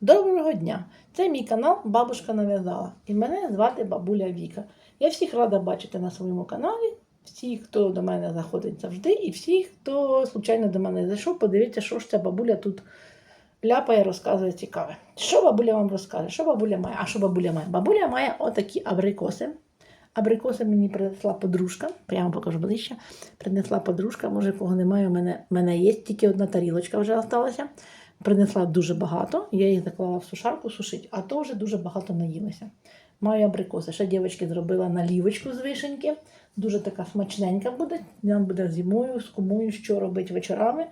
Доброго дня! Це мій канал Бабушка нав'язала. І мене звати Бабуля Віка. Я всіх рада бачити на своєму каналі. Всіх, хто до мене заходить завжди, і всіх, хто случайно до мене зайшов, подивіться, що ж ця бабуля тут ляпає, розказує цікаве. Що бабуля вам розкаже? Що бабуля має? А що бабуля має? Бабуля має отакі абрикоси. Абрикоси мені принесла подружка, прямо покажу ближче. Принесла подружка, може, кого немає, у мене, у мене є тільки одна тарілочка вже залишилася. Принесла дуже багато, я їх заклала в сушарку сушить, а то вже дуже багато наїлася. Маю абрикоси. Ще дівчатки зробила налівочку з вишеньки. Дуже така смачненька буде. Нам буде зимою, з кумою, що робити вечорами.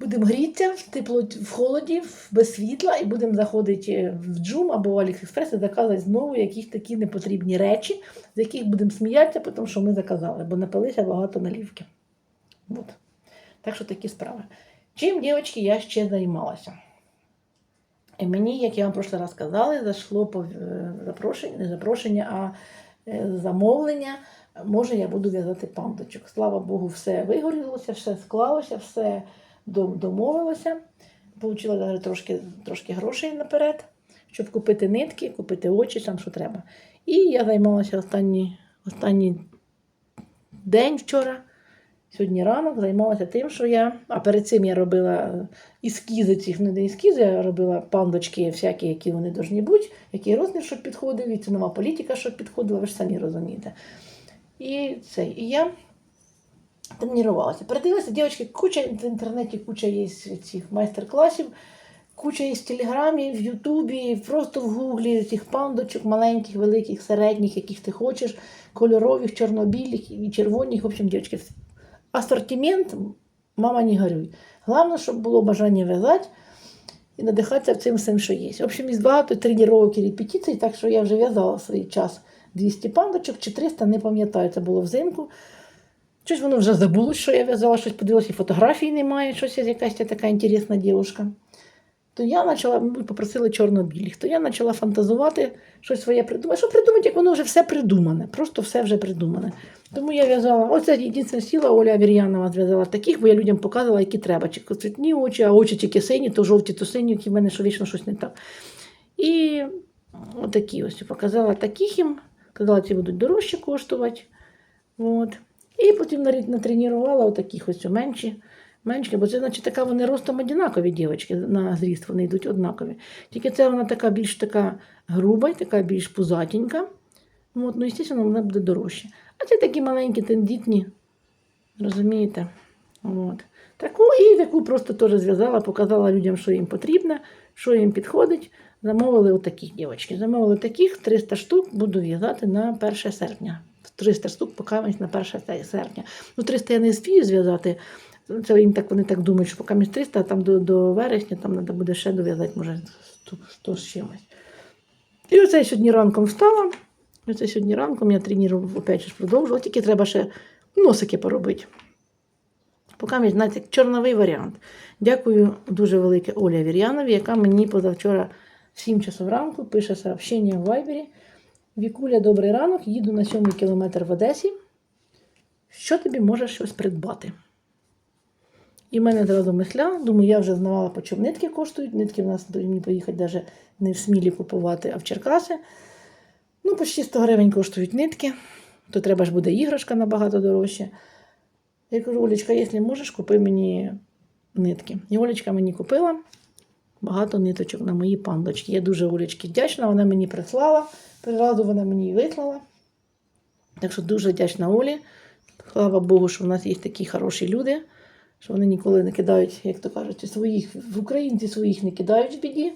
Будемо грітися в тепло в холоді, без світла, і будемо заходити в Джум або в Аліекспрес і заказувати знову якісь такі непотрібні речі, з яких будемо сміятися, тому що ми заказали, бо напилися багато налівки. От. Так що такі справи. Чим, дівчатки, я ще займалася? І мені, як я вам в прошлий раз казала, зайшло е, запрошення, не запрошення, а е, замовлення. Може, я буду в'язати пандочок. Слава Богу, все вигорілося, все склалося, все домовилося. Получила трошки, трошки грошей наперед, щоб купити нитки, купити очі, там що треба. І я займалася останній, останній день вчора. Сьогодні ранок займалася тим, що я. А перед цим я робила ескізи цих, ну не ескізи, я робила пандочки, всякі, які вони повинні бути, який розмір, щоб підходив, і цінова політика, щоб підходила, ви ж самі розумієте. І це. І я тренувалася. Передивилася, дівчатки, куча в інтернеті, куча є цих майстер-класів, куча є в Телеграмі, в Ютубі, просто в Гуглі цих пандочок, маленьких, великих, середніх, яких ти хочеш, кольорових, чорнобілих і червоних. В общем, дівчатки, асортимент, мама не горюй. Головне, щоб було бажання в'язати і надихатися цим всім, що є. В общем, із багато тренувань і репетицій, так що я вже в'язала свій час 200 пандочок чи 300, не пам'ятаю, це було взимку. Щось воно вже забуло, що я в'язала, щось подивилася, фотографій немає, щось якась така інтересна дівчинка. То я почала, мабуть, попросили чорно-білих, то я почала фантазувати, щось своє придумати. Що придумати, як воно вже все придумане, просто все вже придумане. Тому я в'язала, оце єдине сіла, Оля Авір'янова зв'язала таких, бо я людям показувала, які треба. Чи цвітні очі, а очі тільки сині, то жовті, то сині, які в мене що вічно щось не так. І отакі ось показала таких їм. Казала, ці будуть дорожче коштувати. От. І потім натренувала отаких ось менші. Менші, бо це, значить, така вони ростом однакові дівчатки, на зріст вони йдуть однакові. Тільки це вона така більш така груба, така більш пузатенька. От, ну, звісно, вона буде дорожче. А це такі маленькі, тендітні, розумієте? От. Таку і таку просто теж зв'язала, показала людям, що їм потрібно, що їм підходить. Замовили отаких дівчатки. Замовили таких 300 штук, буду в'язати на 1 серпня. 300 штук покамець на 1 серпня. Ну, 300 я не спію зв'язати. Це їм так, вони так думають, що покамець 300, а там до, до вересня там треба буде ще дов'язати, може, 100, 100 з чимось. І оце я сьогодні ранком встала. І Оце сьогодні ранком я тренував опять ж продовжувала, тільки треба ще носики поробити. Поки мені, знаєте, чорновий варіант. Дякую дуже велике Олі Вір'янові, яка мені позавчора в 7 часов ранку пише сообщення в Вайбері. Вікуля, добрий ранок, їду на 7 кілометр в Одесі. Що тобі може щось придбати? І в мене одразу мисля, думаю, я вже знавала, по чому нитки коштують. Нитки в нас поїхати навіть не в Смілі купувати, а в Черкаси. Ну, почти 100 гривень коштують нитки, то треба ж буде іграшка набагато дорожче. Я кажу, Олечка, якщо можеш, купи мені нитки. І Олечка мені купила багато ниточок на мої пандочки. Я дуже Олечки вдячна, вона мені прислала, приразу вона мені і вислала. Так що дуже вдячна Олі. Слава Богу, що в нас є такі хороші люди, що вони ніколи не кидають, як то кажуть, своїх, в українці своїх не кидають в біді.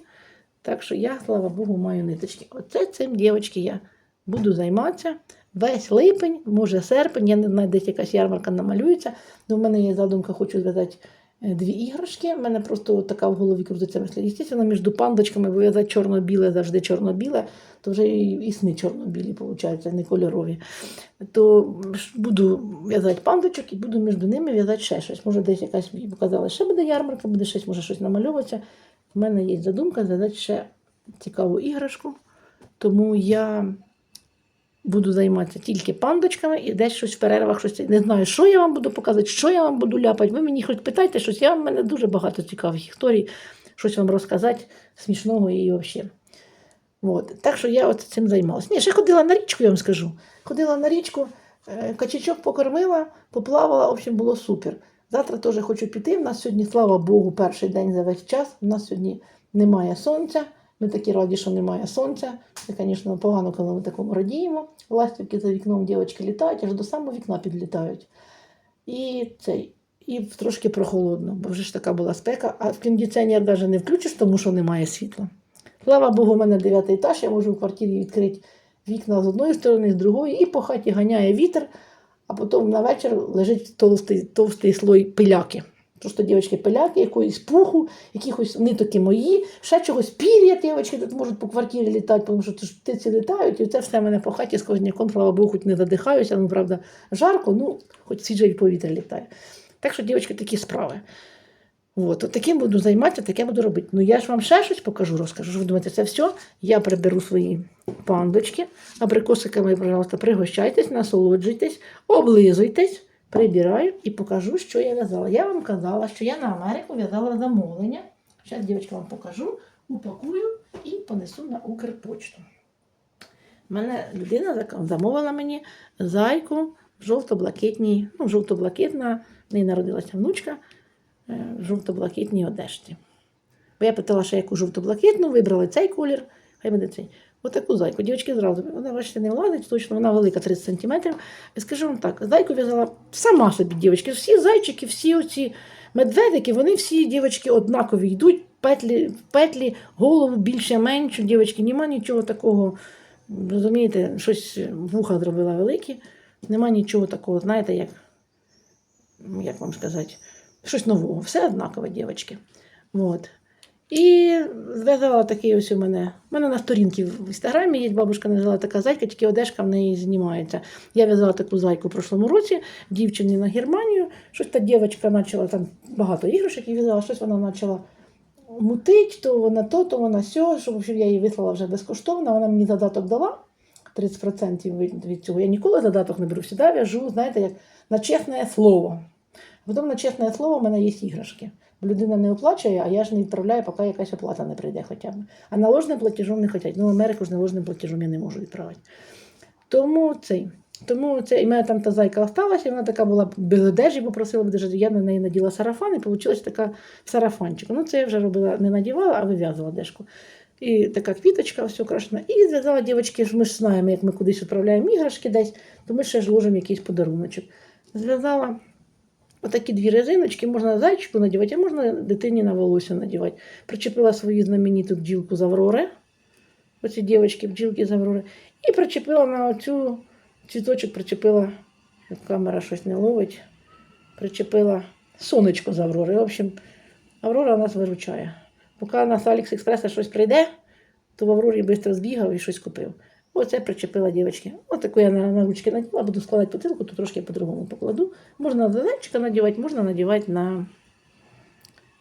Так що я, слава Богу, маю ниточки. Оце цим, дівчатки, я буду займатися. Весь липень, може серпень, я не знаю, десь якась ярмарка намалюється. в мене є задумка, хочу зв'язати е, дві іграшки. У мене просто така в голові крутиться мисля. Звісно, між пандочками вив'язати чорно-біле, завжди чорно-біле, то вже і, сни чорно-білі, виходить, не кольорові. То буду в'язати пандочок і буду між ними в'язати ще щось. Може, десь якась показала, ще буде ярмарка, буде щось, може щось намальовуватися. У мене є задумка зв'язати ще цікаву іграшку. Тому я буду займатися тільки пандочками і десь щось в перервах, щось не знаю, що я вам буду показувати, що я вам буду ляпати. Ви мені хоч питайте щось, я в мене дуже багато цікавих історій. щось вам розказати смішного і взагалі. От. Так що я от цим займалася. Ні, ще ходила на річку, я вам скажу. Ходила на річку, е, качачок покормила, поплавала, в общем, було супер. Завтра теж хочу піти. У нас сьогодні, слава Богу, перший день за весь час. У нас сьогодні немає сонця. Ми такі раді, що немає сонця. Це, звісно, погано, коли ми такому радіємо. Ластівки за вікном дівчатки літають, аж до самого вікна підлітають. І цей. І трошки прохолодно, бо вже ж така була спека, а в кондиціонер навіть не включиш, тому що немає світла. Слава Богу, у мене дев'ятий етаж, я можу в квартирі відкрити вікна з одної сторони, з другої, і по хаті ганяє вітер, а потім на вечір лежить товстий, товстий слой пиляки. Просто дівчатки пиляки, якоїсь пуху, якихось нитоки мої, ще чогось пір'я, дівчатки тут можуть по квартирі літати, тому що птиці літають, і це все в мене по хаті з кожняком, слава Богу, хоч не задихаюся, ну правда, жарко, ну хоч свіже повітря літає. Так що, дівчатки, такі справи. От, от таким буду займатися, таке буду робити. Ну я ж вам ще щось покажу, розкажу. Ви думаєте, це все? Я приберу свої пандочки, абрикосиками, пожалуйста, пригощайтесь, насолоджуйтесь, облизуйтесь, прибираю і покажу, що я в'язала. Я вам казала, що я на Америку в'язала замовлення. Зараз, дівчатка, вам покажу, упакую і понесу на Укрпочту. Мене людина замовила мені зайку жовто-блакитній, ну, жовто-блакитна, в неї народилася внучка в жовто-блакитній одежці. Бо я питала, що яку жовто-блакитну, вибрали цей колір, хай буде цей. Отаку зайку. Дівчатки зразу, вона, бачите, не влазить, точно, вона велика 30 см. І скажу вам так, зайку в'язала сама собі, дівчатки. Всі зайчики, всі оці медведики, вони всі, дівчатки, однакові йдуть, петлі, петлі, голову більше-меншу, дівчатки, нема нічого такого. Розумієте, щось вуха зробила великі. Нема нічого такого, знаєте, як, як вам сказати, щось нового. Все однакове, дівчатки. От. І зв'язала такий ось у мене. У мене на сторінці в інстаграмі є бабушка називала така зайка, тільки одежка в неї знімається. Я в'язала таку зайку в прошлому році, дівчині на Германію. Щось та дівчинка почала там багато іграшок і в'язала, щось вона почала мутить, то вона то, то вона сьо, що я її вислала вже безкоштовно. Вона мені задаток дала 30% від, цього. Я ніколи задаток не беру. Всегда в'яжу, знаєте, як на чесне слово. Потім чесне слово в мене є іграшки. Бо людина не оплачує, а я ж не відправляю, поки якась оплата не прийде хоча б. А наложним платежом не хочуть. Ну, в Америку ж наложним платежом я не можу відправити. Тому цей. Тому це і мене там та зайка осталася, вона така була без одежі, попросила держати. Я на неї наділа сарафан, і вийшла така сарафанчик. Ну, це я вже робила, не надівала, а вив'язувала одежку. І така квіточка, все крашена. І зв'язала дівчатки, ми ж знаємо, як ми кудись відправляємо іграшки десь, то ми ще ж ложимо якийсь подаруночок. Зв'язала отакі дві резиночки, можна на зайчику надівати, а можна дитині на волосся надівати. Причепила свою знамениту бджілку з Аврори. Оці дівчатки, бджілки з Аврори. І причепила на оцю цвіточок, причепила, камера щось не ловить, причепила сонечко з Аврори. В общем, Аврора нас виручає. Поки нас Алікс Експреса щось прийде, то в Аврорі швидко збігав і щось купив. Оце причепила дівчатки. Таку я на, на ручки наділа, буду складати бутилку, то трошки по-другому покладу. Можна на надівати, можна надівати на,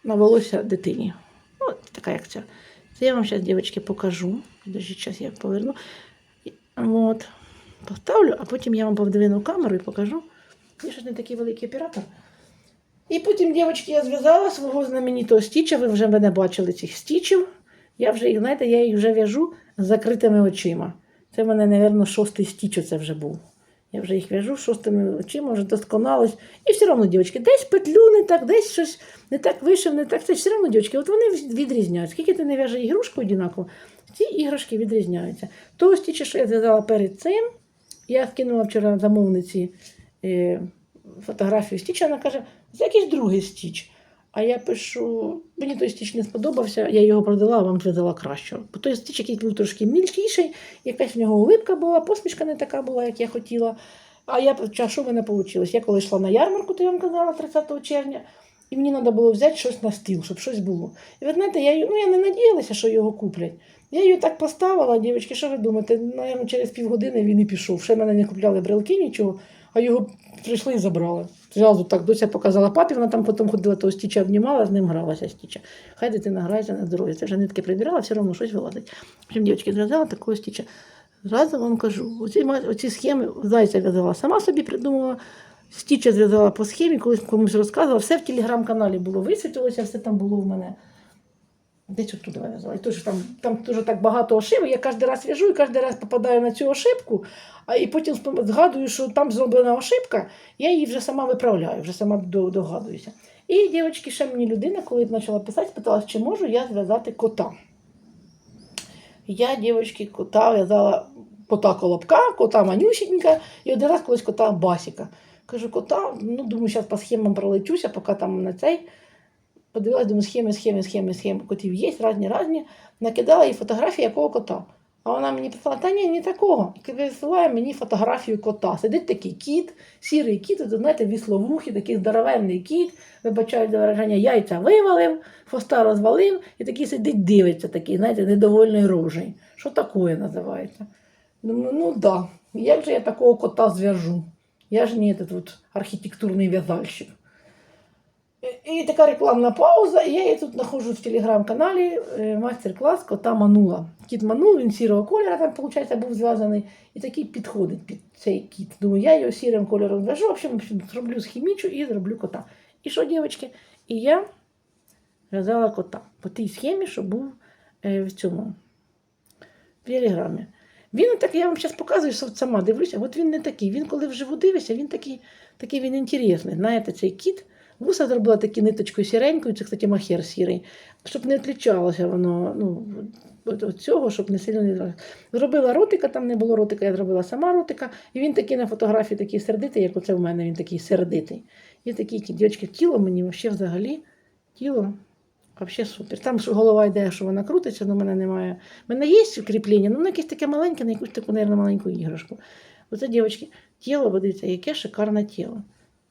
на волосся дитині. Ось така як ця. Це я вам зараз, дівчатки, покажу. Подожди, зараз я поверну. От. Поставлю, а потім я вам повдвину камеру і покажу. Я ж не такий великий оператор. І потім, дівчатки, я зв'язала свого знаменитого стіча. Ви вже мене бачили цих стічів. Я вже їх, знаєте, я їх вже в'яжу з закритими очима. Це в мене, мабуть, шостий стіч це вже був. Я вже їх в'яжу шостими очима, вже досконалось. І все одно, дівчатки, десь петлю не так, десь щось не так вишив, не так. Це все одно, дівчатки, от вони відрізняються. Скільки ти не в'яжеш ігрушку однаково, ці іграшки відрізняються. Того стіча, що я зв'язала перед цим, я скинула вчора замовниці е, фотографію стіча, вона каже, це якийсь другий стіч. А я пишу, мені той стіч не сподобався, я його продала, а вам зв'язала кращого. Бо той стіч, який був трошки мілкіший, якась в нього улипка була, посмішка не така була, як я хотіла. А я що в мене вийшло? Я коли йшла на ярмарку, то я вам казала 30 червня, і мені треба було взяти щось на стіл, щоб щось було. І ви знаєте, я, ну, я не надіялася, що його куплять. Я її так поставила, дівчатки, що ви думаєте? Наверно, через півгодини він і пішов. Ще мене не купляли брелки, нічого, а його прийшли і забрали. Зразу так доця показала папі, вона там потім ходила того стіча обнімала, з ним гралася стіча. Хай дитина грається на здоров'я. Це вже нитки прибирала, все одно щось вилазить. Общем, дівчатки, зв'язала такого стіча. Зразу вам кажу, оці, оці схеми зайця в'язала, сама собі придумала. Стіча зв'язала по схемі, колись комусь розказувала, все в телеграм-каналі було висвітилося, все там було в мене. Десь отут вивезла. І теж там, там дуже так багато ошибок. Я кожен раз в'яжу і кожен раз попадаю на цю ошибку, а і потім згадую, що там зроблена ошибка, я її вже сама виправляю, вже сама догадуюся. І, дівчатки, ще мені людина, коли почала писати, спитала, чи можу я зв'язати кота. Я, дівчатки, кота в'язала кота колобка, кота манюсінька, і один раз колись кота басіка. Кажу, кота, ну думаю, зараз по схемам пролечуся, поки там на цей. Подивилась, думаю, схеми, схеми, схеми, схеми котів є, різні, різні. Накидала їй фотографії якого кота. А вона мені писала, та ні, не такого. Висилає мені фотографію кота. Сидить такий кіт, сірий кіт, от, знаєте, вісловухий, такий здоровенний кіт, вибачають за вираження, яйця вивалив, хвоста розвалив, і такий сидить, дивиться, такий, знаєте, недовольний рожей. Що таке називається? Думаю, ну да. Як же я такого кота зв'яжу? Я ж не вот архітектурний в'язальщик. І, така рекламна пауза, і я її тут знаходжу в телеграм-каналі е, майстер-клас кота Манула. Кіт Манул, він сірого кольору, там, виходить, був зв'язаний, і такий підходить під цей кіт. Думаю, я його сірим кольором зв'яжу, в общем, зроблю схімічу і зроблю кота. І що, дівчатки? І я в'язала кота по тій схемі, що був е, в цьому в телеграмі. Він так, я вам зараз показую, що сама дивлюся, от він не такий. Він коли вживу дивишся, він такий, такий він інтересний. Знаєте, цей кіт. Вуса зробила такі ниточкою сіренькою, це, кстати, махер сірий, щоб не відлічалося воно ну, від цього, щоб не сильно не Зробила ротика, там не було ротика, я зробила сама ротика. І він такий на фотографії такий сердитий, як оце в мене, він такий сердитий. І такий дівчатки, тіло мені взагалі, тіло Вообще супер. Там що голова йде, що вона крутиться, але в мене немає. У мене є кріплення, але воно якесь таке маленьке, на якусь таку, мабуть, маленьку іграшку. Оце, дівчатки, тіло, дивіться, яке шикарне тіло.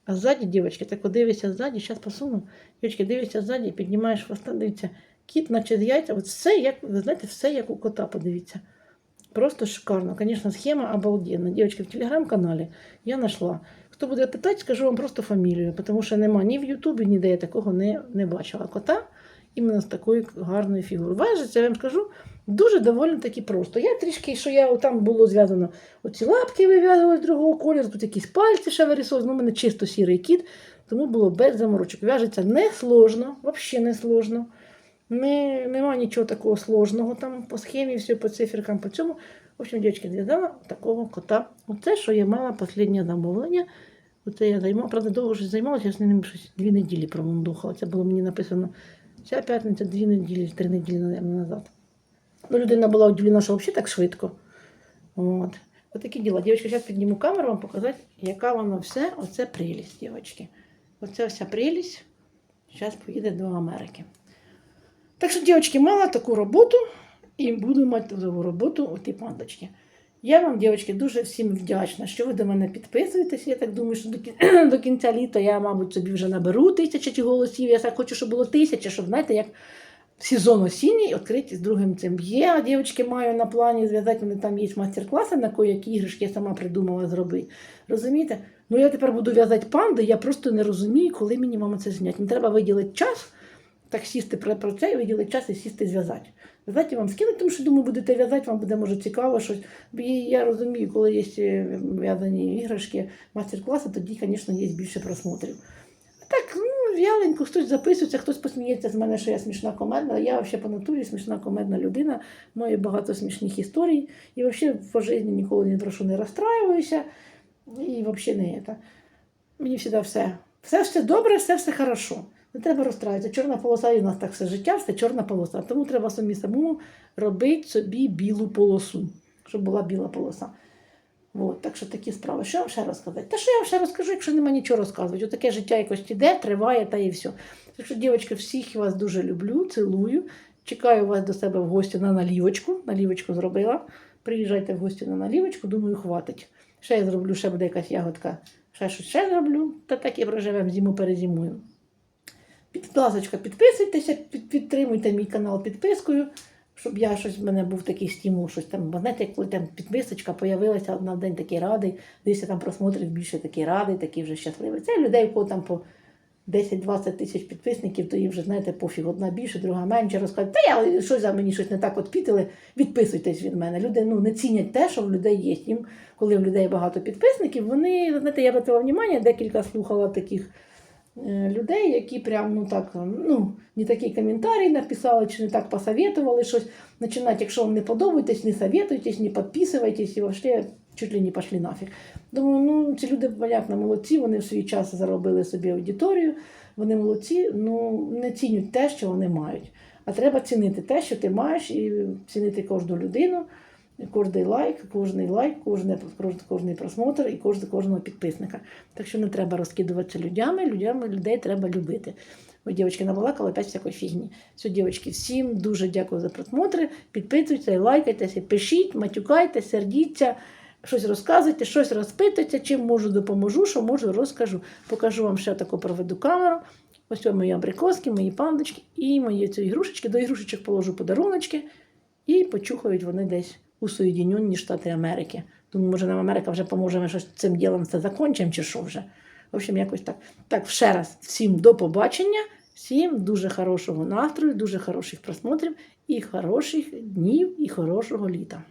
А ззаді, дівчатки, так от дивишся ззаді, зараз посуну. Дівчатки, дивишся ззаді, піднімаєш хвоста, дивіться, кіт, наче з яйця. От все, як, ви знаєте, все як у кота, подивіться. Просто шикарно. Звісно, схема обалденна. Дівчатки, в телеграм-каналі я знайшла. Хто буде питати, скажу вам просто фамілію, тому що нема ні в Ютубі, ніде я такого не, не бачила. Кота іменно з такою гарною фігурою. Вежиться, я вам скажу, дуже доволі таки просто. Я трішки, що я там було зв'язано, оці лапки вив'язували з другого кольору, тут якісь пальці ще вирисовували, ну, у мене чисто сірий кіт, тому було без заморочок. В'яжеться не сложно, взагалі не сложно. Не, нема нічого такого сложного там по схемі, все по циферкам, по цьому. В общем, дівчатки, зв'язала такого кота. Оце, що я мала останнє замовлення. Оце я займала, правда, довго ж займалася, я з ним щось дві неділі промундухала. Це було мені написано ця п'ятниця, дві неділі, три неділі назад. Ну, людина була удивлена, що взагалі так швидко. От. Ось такі діла. Дівчатки, зараз підніму камеру вам показати, яка воно все. Оце прелість, дівчатки. Оце вся прелість. Зараз поїде до Америки. Так що, дівчатки, мала таку роботу і буду мати таку роботу у ті пандочки. Я вам, дівчатки, дуже всім вдячна, що ви до мене підписуєтесь. Я так думаю, що до, кін- до кінця літа я, мабуть, собі вже наберу тисячі голосів. Я так хочу, щоб було тисяча, щоб, знаєте, як сезон осінній відкриті з другим цим. Є, дівчатки, маю на плані зв'язати, вони там є майстер-класи, на які іграшки я сама придумала зробити. Розумієте? Ну я тепер буду в'язати панди, я просто не розумію, коли мені мама це зняти. Мені треба виділити час, так сісти про це і виділити час і сісти зв'язати. Зв'язати вам скинути, тому що думаю, будете в'язати, вам буде може цікаво щось. Я- розумію, коли є е, в'язані іграшки, майстер-класи, тоді, звісно, є більше просмотрів. Так, ну, в'яленько, хтось записується, хтось посміється з мене, що я смішна комедна. Я взагалі по натурі смішна комедна людина, маю багато смішних історій. І взагалі по житті ніколи ні про що не розстраююся. І взагалі не це. Мені завжди все. Все все добре, все все хорошо. Не треба розстраюватися. Чорна полоса і в нас так все життя, все чорна полоса. Тому треба самі самому робити собі білу полосу, щоб була біла полоса. От, так що такі справи. Що я вам ще розказати? Та що я вам ще розкажу, якщо нема нічого розказувати? Отаке життя якось іде, триває та і все. Так що, дівчатки, всіх вас дуже люблю, цілую. Чекаю вас до себе в гості на налівочку. Налівочку зробила. Приїжджайте в гості на налівочку, думаю, хватить. Ще я зроблю, ще буде якась ягодка. Ще щось ще зроблю, та так і проживемо, зиму перезимуємо. Будь підписуйтеся, підтримуйте мій канал підпискою, щоб я щось в мене був такий стимул, щось там. Знаєте, коли там підписочка появилася в день такий радий, десь там просмотрів більше такий радий, такий вже щасливий. Це людей, у кого там по 10-20 тисяч підписників, то їм вже, знаєте, пофіг, одна більше, друга менше, розказують, та я щось за мені щось не так відпітили, відписуйтесь від мене. Люди ну, не цінять те, що в людей є. Їм, коли в людей багато підписників, вони, знаєте, я обратила увагу, декілька слухала таких людей, які прям ну так, ну, не такі коментарі написали, чи не так посоветували щось. Починати, якщо вам не подобаєтесь, не советуйтесь, не підписуйтесь і вообще чуть ли не пішли нафіг. Думаю, ну ці люди, понятно, молодці, вони в свій час заробили собі аудиторію, вони молодці, ну не цінюють те, що вони мають. А треба цінити те, що ти маєш, і цінити кожну людину, кожний лайк, кожний лайк, кожний, кожний просмотр і кожного, кожного підписника. Так що не треба розкидуватися людьми, людьми людей треба любити. Ой, дівчатки, набалакала опять всякої фігні. Все, дівчатки, всім дуже дякую за просмотри. Підписуйтесь, лайкайтеся, пишіть, матюкайте, сердіться, щось розказуйте, щось розпитуйте, чим можу допоможу, що можу, розкажу. Покажу вам ще таку проведу камеру. Ось мої абрикоски, мої пандочки і мої ці ігрушечки. До ігрушечок положу подаруночки і почухають вони десь у Соєдинені Штати Америки. Тому, може нам Америка вже поможе, ми щось цим ділом це закончимо, чи що вже. В общем, якось так. Так, ще раз, всім до побачення, всім дуже хорошого настрою, дуже хороших просмотрів і хороших днів, і хорошого літа.